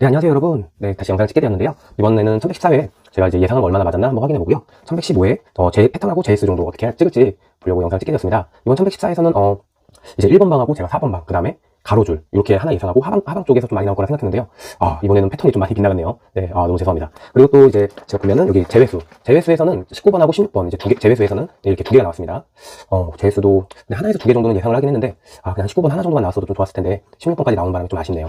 네, 안녕하세요, 여러분. 네, 다시 영상을 찍게 되었는데요. 이번에는 1114회 제가 이제 예상은 얼마나 맞았나 한번 확인해 보고요. 1115회 어, 제 패턴하고 JS 정도 어떻게 찍을지 보려고 영상을 찍게 되었습니다. 이번 1114에서는 어, 이제 1번 방하고 제가 4번 방, 그 다음에 가로줄 이렇게 하나 예상하고 하방, 하방 쪽에서 좀 많이 나올 거라 생각했는데요. 아, 이번에는 패턴이 좀 많이 빗나갔네요. 네, 아, 너무 죄송합니다. 그리고 또 이제 제가 보면은 여기 제외수. 제외수에서는 19번하고 16번, 이제 두 개, 제외수에서는 이렇게 두 개가 나왔습니다. 어, 제외수도 근데 하나에서 두 개 정도는 예상을 하긴 했는데, 아, 그냥 19번 하나 정도만 나왔어도 좀 좋았을 텐데, 16번까지 나온 바람에 좀 아쉽네요.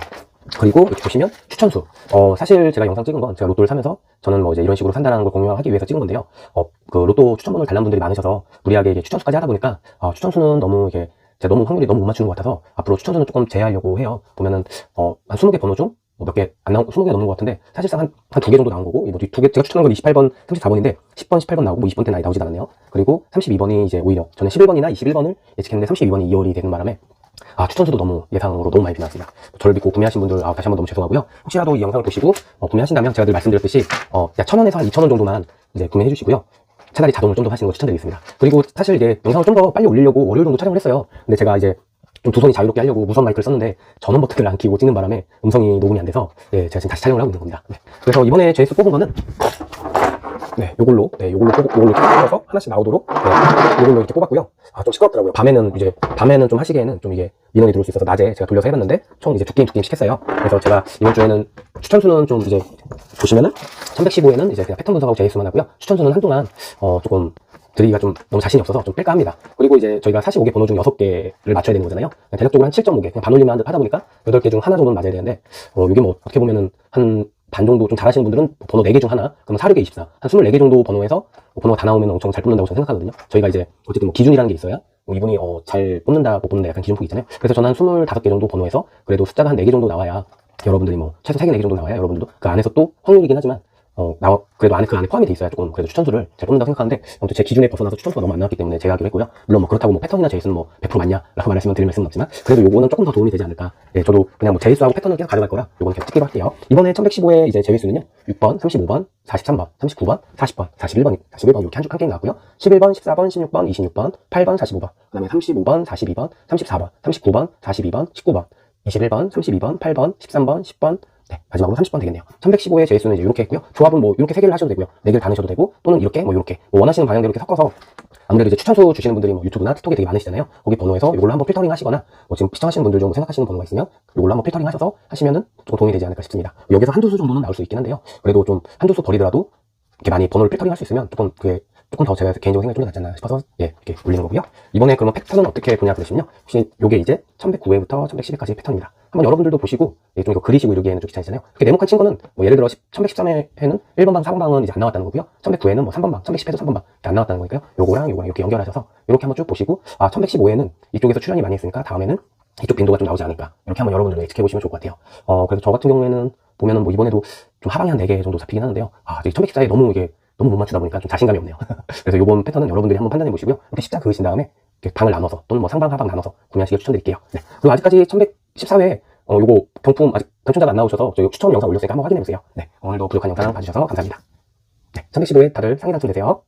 그리고 이렇게 보시면 추천수. 어, 사실 제가 영상 찍은 건 제가 로또를 사면서 저는 뭐 이제 이런 식으로 산다는 걸 공유하기 위해서 찍은 건데요. 어, 그 로또 추천번호를 달란 분들이 많으셔서 무리하게 이게 추천수까지 하다 보니까 아, 추천수는 너무 이게 제가 너무 확률이 너무 못 맞추는 것 같아서 앞으로 추천수는 조금 제외하려고 해요. 보면은 어, 한 20개 번호 중 몇 개 안 나온 20개 넘는 것 같은데 사실상 한 한 두 개 정도 나온 거고 뭐두 개 제가 추천한 건 28번, 34번인데 10번, 18번 나오고 뭐 20번 때는 아예 나오진 않았네요. 그리고 32번이 이제 오히려 저는 11번이나 21번을 예측했는데 32번이 2월이 되는 바람에 아, 추천수도 너무 예상으로 너무 많이 비나왔습니다. 저를 믿고 구매하신 분들, 아, 다시 한번 너무 죄송하고요. 혹시라도 이 영상을 보시고, 어, 구매하신다면 제가 늘 말씀드렸듯이, 어, 약 천 원에서 한 이천 원 정도만 이제 구매해 주시고요. 차라리 자동을 좀 더 하시는 거 추천드리겠습니다. 그리고 사실 이제 영상을 좀 더 빨리 올리려고 월요일 정도 촬영을 했어요. 근데 제가 이제 좀 두 손이 자유롭게 하려고 무선 마이크를 썼는데 전원 버튼을 안 끼고 찍는 바람에 음성이 녹음이 안 돼서 예, 제가 지금 다시 촬영을 하고 있는 겁니다. 네. 그래서 이번에 제스 뽑은 거는 네, 요걸로, 네, 요걸로 뽑, 요걸로 뽑아서 하나씩 나오도록, 네, 요걸로 이렇게 뽑았고요. 아, 좀 시끄럽더라고요. 밤에는 이제, 밤에는 좀 하시기에는 좀 이게 민원이 들어올 수 있어서 낮에 제가 돌려서 해봤는데, 총 이제 두 게임 두 게임씩 했어요. 그래서 제가 이번 주에는 추천수는 좀 이제, 보시면은, 1115에는 이제 그냥 패턴 분석하고 제이수만 하고요. 추천수는 한동안, 어, 조금, 드리기가 좀 너무 자신이 없어서 좀 뺄까 합니다. 그리고 이제 저희가 45개 번호 중 6개를 맞춰야 되는 거잖아요. 대략적으로 한 7.5개, 그냥 반올림만 하다 보니까 8개 중 하나 정도는 맞아야 되는데, 어, 이게 뭐 어떻게 보면은 한 반 정도 좀 잘하시는 분들은 번호 4개 중 하나, 그러면 4, 6개 24. 한 24개 정도 번호에서 번호가 다 나오면 엄청 잘 뽑는다고 저는 생각하거든요. 저희가 이제 어쨌든 뭐 기준이라는 게 있어야 뭐 이분이 어, 잘 뽑는다, 못 뽑는다 약간 기준폭이 있잖아요. 그래서 저는 한 25개 정도 번호에서 그래도 숫자가 한 4개 정도 나와야 여러분들이 뭐 최소 3개, 4개 정도 나와야 여러분들도 그 안에서 또 확률이긴 하지만 어, 나, 그래도 안에, 그 안에 포함이 돼 있어야 조금, 그래도 추천수를 잘 뽑는다고 생각하는데, 아무튼 제 기준에 벗어나서 추천수가 너무 안 나왔기 때문에 제가 하기로 했고요. 물론 뭐 그렇다고 뭐 패턴이나 제이스는 뭐100% 맞냐? 라고 말하시면 드릴 말씀은 없지만, 그래도 요거는 조금 더 도움이 되지 않을까. 예, 저도 그냥 뭐 제이스하고 패턴은 계속 가져갈 거라, 요거는 계속 찍기로 할게요. 이번에 1115의 이제 제이스는요, 6번, 35번, 43번, 39번, 40번, 41번, 41번 이렇게 한, 한 게임 나왔고요. 11번, 14번, 16번, 26번, 8번, 45번, 그 다음에 35번, 42번, 34번, 39번, 42번, 19번, 21번, 32번, 8번, 13번, 10번, 네, 마지막으로 30번 되겠네요. 1115의 제수는 이제 이렇게 했고요. 조합은 뭐 이렇게 세 개를 하셔도 되고요. 네 개를 다 넣으셔도 되고 또는 이렇게 뭐 이렇게 뭐 원하시는 방향대로 이렇게 섞어서 아무래도 이제 추천수 주시는 분들이 뭐 유튜브나 틱톡에 되게 많으시잖아요. 거기 번호에서 이걸로 한번 필터링 하시거나 뭐 지금 시청하시는 분들 중 생각하시는 번호가 있으면 이걸로 한번 필터링 하셔서 하시면은 조금 도움이 되지 않을까 싶습니다. 여기서 한두 수 정도는 나올 수 있긴 한데요. 그래도 좀 한두 수 버리더라도 이렇게 많이 번호를 필터링 할 수 있으면 조금 그게 조금 더 제가 개인적으로 생각이 좀 낫지 않나 싶어서 예 이렇게 올리는 거고요. 이번에 그러면 패턴은 어떻게 보냐 그러시면요. 혹시 요게 이제 1109회부터 1110회까지 패턴입니다. 한번 여러분들도 보시고 예, 좀 이거 그리시고 이러기에는 좀 귀찮으시잖아요. 이렇게 네모칸 친 거는 뭐 예를 들어 1113회는 1번 방, 4번 방은 이제 안 나왔다는 거고요. 1109회는 뭐 3번 방, 1110회도 3번 방 이렇게 안 나왔다는 거니까요. 요거랑 요거랑 이렇게 연결하셔서 이렇게 한번 쭉 보시고 아 1115회는 이쪽에서 출연이 많이 했으니까 다음에는 이쪽 빈도가 좀 나오지 않을까 이렇게 한번 여러분들 예측해 보시면 좋을 것 같아요. 어 그래서 저 같은 경우에는 보면은 뭐 이번에도 좀 하방이 한 4개 정도 잡히긴 하는데요. 아, 1114에 너무 이게 너무 못 맞추다 보니까 좀 자신감이 없네요. 그래서 이번 패턴은 여러분들이 한번 판단해 보시고요. 이렇게 십자 그으신 다음에 방을 나눠서 또는 뭐 상방 하방 나눠서 구매하시길 추천드릴게요. 네. 그리고 아직까지 1114회 어, 요거 경품 아직 당첨자가 안 나오셔서 저희 추첨 영상 올렸으니까 한번 확인해 보세요. 네. 오늘도 부족한 영상 봐주셔서 감사합니다. 네. 1115회 다들 상위 당첨되세요.